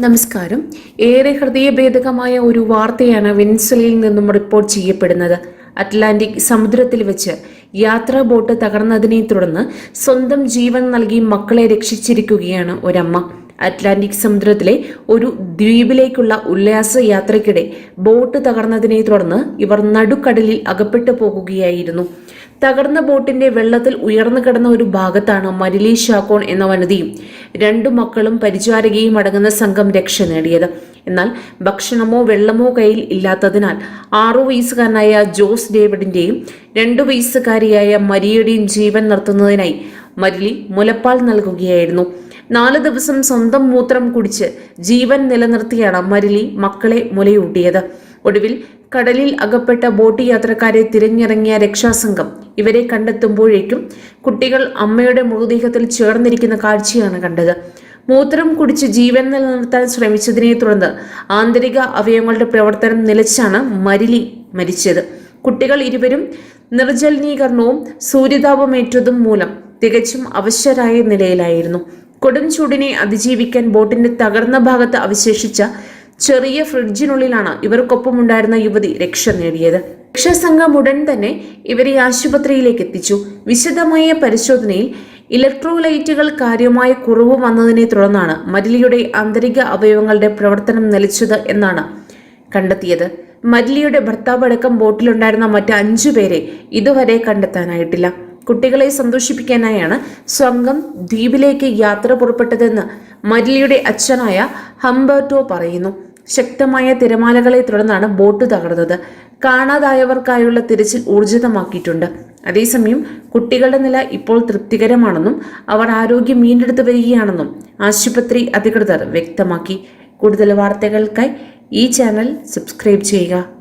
നമസ്കാരം. ഏറെ ഹൃദയഭേദകമായ ഒരു വാർത്തയാണ് വെൻസുലയിൽ നിന്നും റിപ്പോർട്ട് ചെയ്യപ്പെടുന്നത്. അറ്റ്ലാന്റിക് സമുദ്രത്തിൽ വെച്ച് യാത്രാ ബോട്ട് തകർന്നതിനെ തുടർന്ന് സ്വന്തം ജീവൻ നൽകി മക്കളെ രക്ഷിച്ചിരിക്കുകയാണ് ഒരമ്മ. അറ്റ്ലാന്റിക് സമുദ്രത്തിലെ ഒരു ദ്വീപിലേക്കുള്ള ഉല്ലാസ യാത്രയ്ക്കിടെ ബോട്ട് തകർന്നതിനെ തുടർന്ന് ഇവർ നടുക്കടലിൽ അകപ്പെട്ടു പോകുകയായിരുന്നു. തകർന്ന ബോട്ടിന്റെ വെള്ളത്തിൽ ഉയർന്നു കിടന്ന ഒരു ഭാഗത്താണ് മരിലി ഷാക്കോൺ എന്ന വനിതയും രണ്ടു മക്കളും പരിചാരകയും അടങ്ങുന്ന സംഘം രക്ഷ നേടിയത്. എന്നാൽ ഭക്ഷണമോ വെള്ളമോ കയ്യിൽ ഇല്ലാത്തതിനാൽ ആറു വയസ്സുകാരനായ ജോസ് ഡേവിഡിന്റെയും രണ്ടു വയസ്സുകാരിയായ മരിയയുടെയും ജീവൻ നിർത്തുന്നതിനായി മരിലി മുലപ്പാൽ നൽകുകയായിരുന്നു. നാല് ദിവസം സ്വന്തം മൂത്രം കുടിച്ച് ജീവൻ നിലനിർത്തിയാണ് മരിലി മക്കളെ മുലയൂട്ടിയത്. ഒടുവിൽ കടലിൽ അകപ്പെട്ട ബോട്ട് യാത്രക്കാരെ തിരഞ്ഞിറങ്ങിയ രക്ഷാസംഘം ഇവരെ കണ്ടെത്തുമ്പോഴേക്കും കുട്ടികൾ അമ്മയുടെ മൃതദേഹത്തിൽ ചേർന്നിരിക്കുന്ന കാഴ്ചയാണ് കണ്ടത്. മൂത്രം കുടിച്ച് ജീവൻ നിലനിർത്താൻ ശ്രമിച്ചതിനെ തുടർന്ന് ആന്തരിക അവയവങ്ങളുടെ പ്രവർത്തനം നിലച്ചാണ് മരിലി മരിച്ചത്. കുട്ടികൾ ഇരുവരും നിർജലീകരണവും സൂര്യതാപമേറ്റതും മൂലം തികച്ചും അവശരായ നിലയിലായിരുന്നു. കൊടും ചൂടിനെ അതിജീവിക്കാൻ ബോട്ടിന്റെ തകർന്ന ഭാഗത്ത് അവശേഷിച്ച ചെറിയ ഫ്രിഡ്ജിനുള്ളിലാണ് ഇവർക്കൊപ്പം ഉണ്ടായിരുന്ന യുവതി രക്ഷ നേടിയത്. രക്ഷാസംഘം ഉടൻ തന്നെ ഇവരെ ആശുപത്രിയിലേക്ക് എത്തിച്ചു. വിശദമായ പരിശോധനയിൽ ഇലക്ട്രോലൈറ്റുകൾ കാര്യമായ കുറവ് വന്നതിനെ തുടർന്നാണ് മരിലിയുടെ ആന്തരിക അവയവങ്ങളുടെ പ്രവർത്തനം നിലച്ചത് എന്നാണ് കണ്ടെത്തിയത്. മരിലിയുടെ ഭർത്താവ് അടക്കം ബോട്ടിലുണ്ടായിരുന്ന മറ്റ് അഞ്ചു പേരെ ഇതുവരെ കണ്ടെത്താനായിട്ടില്ല. കുട്ടികളെ സന്തോഷിപ്പിക്കാനായാണ് സംഘം ദ്വീപിലേക്ക് യാത്ര പുറപ്പെട്ടതെന്ന് മരിലിയുടെ അച്ഛനായ ഹംബർട്ടോ പറയുന്നു. ശക്തമായ തിരമാലകളെ തുടർന്നാണ് ബോട്ട് തകർന്നത്. കാണാതായവർക്കായുള്ള തിരച്ചിൽ ഊർജിതമാക്കിയിട്ടുണ്ട്. അതേസമയം കുട്ടികളുടെ നില ഇപ്പോൾ തൃപ്തികരമാണെന്നും അവർ ആരോഗ്യം വീണ്ടെടുത്തു വരികയാണെന്നും ആശുപത്രി അധികൃതർ വ്യക്തമാക്കി. കൂടുതൽ വാർത്തകൾക്കായി ഈ ചാനൽ സബ്സ്ക്രൈബ് ചെയ്യുക.